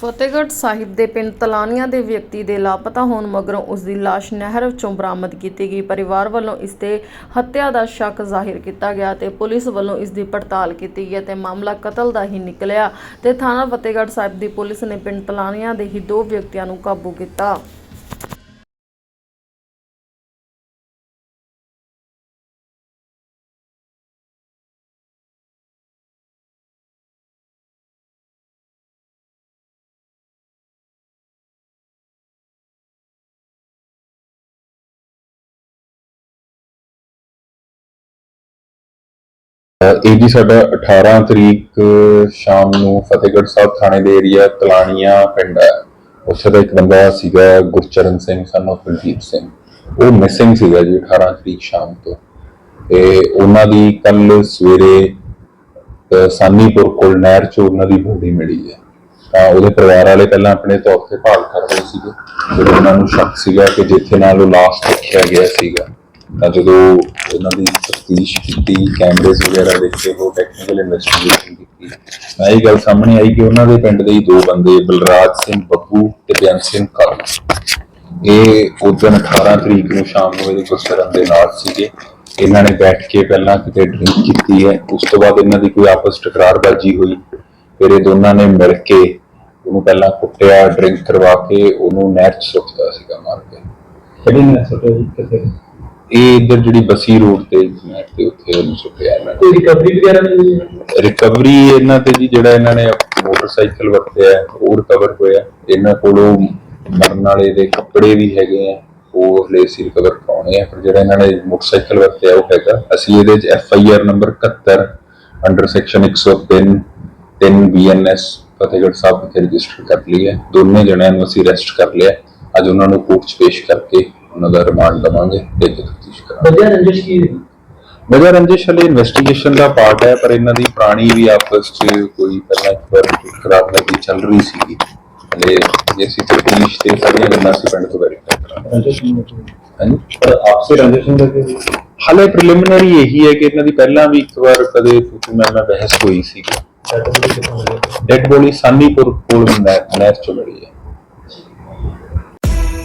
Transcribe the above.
ਫਤਿਹਗੜ੍ਹ ਸਾਹਿਬ ਦੇ ਪਿੰਡ ਤਲਾਨੀਆਂ ਦੇ ਵਿਅਕਤੀ ਦੇ ਲਾਪਤਾ ਹੋਣ ਮਗਰੋਂ ਉਸ ਦੀ ਲਾਸ਼ ਨਹਿਰ ਵਿੱਚੋਂ ਬਰਾਮਦ ਕੀਤੀ ਗਈ। ਪਰਿਵਾਰ ਵੱਲੋਂ ਇਸ ਤੇ ਹੱਤਿਆ ਦਾ ਸ਼ੱਕ ਜ਼ਾਹਿਰ ਕੀਤਾ ਗਿਆ ਤੇ ਪੁਲਿਸ ਵੱਲੋਂ ਇਸ ਦੀ ਪੜਤਾਲ ਕੀਤੀ ਗਈ ਤੇ ਮਾਮਲਾ ਕਤਲ ਦਾ ਹੀ ਨਿਕਲਿਆ ਤੇ ਥਾਣਾ ਫਤਿਹਗੜ੍ਹ ਸਾਹਿਬ ਦੀ ਪੁਲਿਸ ਨੇ ਪਿੰਡ ਤਲਾਨੀਆਂ ਦੇ ਹੀ ਦੋ ਵਿਅਕਤੀਆਂ ਨੂੰ ਕਾਬੂ ਕੀਤਾ। ਇਹ ਜੀ ਸਾਡਾ 18 ਤਰੀਕ ਸ਼ਾਮ ਨੂੰ ਫਤਿਹਗੜ੍ਹ ਸਾਹਿਬ ਥਾਣੇ ਦੇ ਏਰੀਆ ਤਲਾਣੀਆਂ ਪਿੰਡ ਹੈ। ਉੱਥੇ ਦਾ ਇੱਕ ਬੰਦਾ ਸੀਗਾ ਗੁਰਚਰਨ ਸਿੰਘ ਸਨ of ਕੁਲਦੀਪ ਸਿੰਘ। ਉਹ ਮਿਸਿੰਗ ਸੀਗਾ ਜੀ 18 ਤਰੀਕ ਸ਼ਾਮ ਤੋਂ। ਤੇ ਉਹਨਾਂ ਦੀ ਕੱਲ ਸਵੇਰੇ ਸਾਨੀਪੁਰ ਕੋਲ ਨਹਿਰ ਚ ਉਹਨਾਂ ਦੀ ਬੋਡੀ ਮਿਲੀ ਹੈ। ਤਾਂ ਉਹਦੇ ਪਰਿਵਾਰ ਵਾਲੇ ਪਹਿਲਾਂ ਆਪਣੇ ਤੌਰ ਤੇ ਭਾਲ ਕਰ ਰਹੇ ਸੀਗੇ। ਜਦੋਂ ਉਹਨਾਂ ਨੂੰ ਸ਼ੱਕ ਸੀਗਾ ਕਿ ਜਿੱਥੇ ਨਾਲ ਉਹ ਲਾਸਟ ਦੇਖਿਆ ਗਿਆ ਸੀਗਾ। ਤਾਂ ਜਦੋਂ ਉਹਨਾਂ ਦੀ ਤਫਤੀਸ਼ ਕੀਤੀ ਕੈਮਰੇਜ਼ ਵਗੈਰਾ ਦੇਖੇ ਉਹ ਟੈਕਨੀਕਲ ਇਨਵੈਸਟੀਗੇਸ਼ਨ ਕੀਤੀ, ਤਾਂ ਇਹ ਗੱਲ ਸਾਹਮਣੇ ਆਈ ਕਿ ਉਹਨਾਂ ਦੇ ਪਿੰਡ ਦੇ ਹੀ ਦੋ ਬੰਦੇ, ਬਲਰਾਜ ਸਿੰਘ ਬੱਬੂ ਤੇ ਬਿਆਨ ਸਿੰਘ ਕਾਲੂ ਇਹ ਉਸ ਦਿਨ 18 ਤਰੀਕ ਨੂੰ ਸ਼ਾਮ ਨੂੰ ਇਹਦੇ ਗੁਸਰਨ ਦੇ ਨਾਲ ਸੀਗੇ। ਇਹਨਾਂ ਨੇ ਬੈਠ ਕੇ ਪਹਿਲਾਂ ਕਿਤੇ ਡਰਿੰਕ ਕੀਤੀ ਹੈ। ਉਸ ਤੋਂ ਬਾਅਦ ਇਹਨਾਂ ਦੀ ਕੋਈ ਆਪਸ ਟਕਰਾਰਬਾਜੀ ਹੋਈ। ਫਿਰ ਇਹ ਦੋਨਾਂ ਨੇ ਮਿਲ ਕੇ ਉਹਨੂੰ ਪਹਿਲਾਂ ਕੁੱਟਿਆ ਡਰਿੰਕ ਕਰਵਾ ਕੇ ਉਹਨੂੰ ਨਹਿਰ 'ਚ ਸੁੱਟਦਾ ਸੀਗਾ ਮਾਰ ਕੇ। ਕਿਹੜੀ ਨੇ ਸੋਟੋ ਜੀ? ਕਿਤੇ ਇਹ ਇੱਧਰ ਜਿਹੜੀ ਬਸੀ ਰੋਡ ਤੇ ਨਹਿਰ ਤੇ ਉੱਥੇ ਉਹਨੂੰ ਸੁੱਟਿਆ ਇਹਨਾਂ ਨੇ। ਕੋਈ ਰਿਕਵਰੀ ਵਗੈਰਾ ਨਹੀਂ ਹੋਈ? ਰਿਕਵਰੀ ਇਹਨਾਂ ਤੇ ਜੀ ਜਿਹੜਾ ਇਹਨਾਂ ਨੇ ਮੋਟਰਸਾਈਕਲ ਵਰਤਿਆ ਹੈ, ਉਹ ਰਿਕਵਰ ਹੋਇਆ। ਇਹਨਾਂ ਕੋਲੋਂ ਮਰਨ ਵਾਲੇ ਦੇ ਕੱਪੜੇ ਵੀ ਹੈਗੇ ਆ ਉਹ ਹਲੇ ਸੀ ਰਿਕਵਰ ਕਰਾਉਣੇ ਆ। ਪਰ ਜਿਹੜਾ ਇਹਨਾਂ ਨੇ ਮੋਟਰਸਾਈਕਲ ਵਰਤਿਆ ਉਹ ਹੈਗਾ। ਅਸੀਂ ਇਹਦੇ ਚ F I R number 71 under section 103 3 BNS Fatehgarh Sahib ਵਿਖੇ ਰਜਿਸਟਰ ਕਰ ਲਈ ਹੈ। ਦੋਨੇ ਜਣਿਆਂ ਨੂੰ ਅਸੀਂ ਅਰੈਸਟ ਕਰ ਲਿਆ। ਅੱਜ ਉਹਨਾਂ ਨੂੰ ਕੋਰਟ 'ਚ ਪੇਸ਼ ਕਰਕੇ ਉਹਨਾਂ ਦਾ ਰਿਮਾਂਡ ਲਵਾਂਗੇ ਤੇ ਤਫਤੀਸ਼ ਕਰਾਂਗੇ। ਵਧੀਆ ਰੰਜਿਸ਼ ਕੀ ਹੈ? ਵਜ੍ਹਾ ਰੰਜਿਸ਼ ਹਲੇ ਇਨਵੈਸਟੀਗੇਸ਼ਨ ਦਾ ਪਾਰਟ ਹੈ ਪਰ ਇਹਨਾਂ ਦੀ ਪੁਰਾਣੀ ਵੀ ਆਪਸ 'ਚ ਕੋਈ ਪਹਿਲਾਂ ਇੱਕ ਵਾਰ ਖਰਾਬ ਲੱਗੀ ਚੱਲ ਰਹੀ ਸੀਗੀ। ਹਲੇ ਜੇ ਅਸੀਂ ਤਫਤੀਸ਼ ਤੇ ਸਾਰੀਆਂ ਗੱਲਾਂ ਅਸੀਂ ਪਿੰਡ ਤੋਂ ਵੈਰੀਫਾਈ ਕਰਾਂਗੇ। ਰੰਜਿਸ਼। ਹਾਂਜੀ? ਪਰ ਆਪਸੇ ਰੰਜਿਸ਼ ਨਹੀਂ ਲੱਗੀ ਹਲੇ ਪ੍ਰੀਲਿਮਿਨਰੀ ਇਹੀ ਹੈ ਕਿ ਇਹਨਾਂ ਦੀ ਪਹਿਲਾਂ ਵੀ ਇੱਕ ਵਾਰ ਕਦੇ ਤੂੰ ਮੈਂ ਮੈਂ ਬਹਿਸ ਹੋਈ ਮਿਲਿਆ ਡੈਡ ਬੋਡੀ ਸਾਨੀਪੁਰ ਕੋਲ ਨਹਿਰ 'ਚ ਮਿਲੀ ਹੈ।